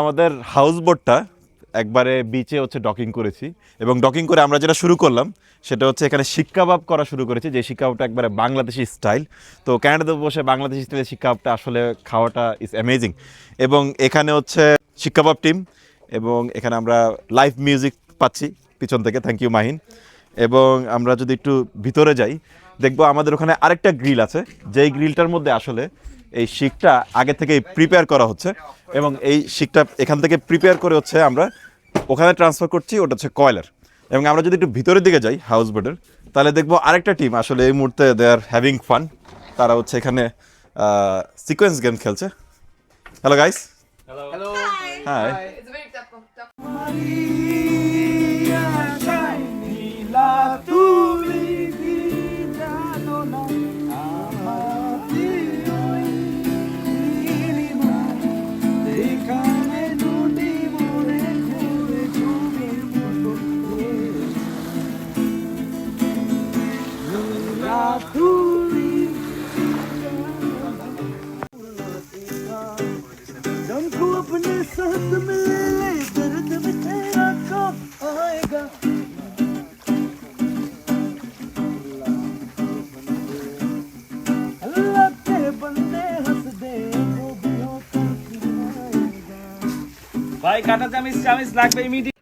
আমাদের হাউস বোটটা একবারে বিচে হচ্ছে ডকিং করেছি এবং ডকিং করে আমরা যেটা শুরু করলাম, সেটা হচ্ছে এখানে শিক্ষাবাব করা শুরু করেছি, যে শিক্ষাবাবটা একবারে বাংলাদেশি স্টাইল তো ক্যানাডাতে বসে বাংলাদেশি স্টাইলের শিক্ষাবাবটা আসলে খাওয়াটা ইজ অ্যামেজিং এবং এখানে হচ্ছে শিক্ষাবাব টিম এবং এখানে আমরা লাইভ মিউজিক পাচ্ছি পিছন থেকে থ্যাংক ইউ মাহিন। এবং আমরা যদি একটু ভিতরে যাই, দেখব আমাদের ওখানে আরেকটা গ্রিল আছে, যেই গ্রিলটার মধ্যে আসলে এই শিকটা আগে থেকে প্রিপেয়ার করা হচ্ছে এবং এই শিকটা এখান থেকে প্রিপেয়ার করে হচ্ছে আমরা ওখানে ট্রান্সফার করছি ওটা হচ্ছে কয়লার। এবং আমরা যদি একটু ভিতরের দিকে যাই হাউস বোটের তাহলে দেখব আরেকটা টিম আসলে এই মুহূর্তে দে আর হ্যাভিং ফান তারা হচ্ছে এখানে সিকোয়েন্স গেম খেলছে। Hello guys Hello. Hi ভাই কাটা চামিচ চামিচ লাগবে ইমিডিয়েট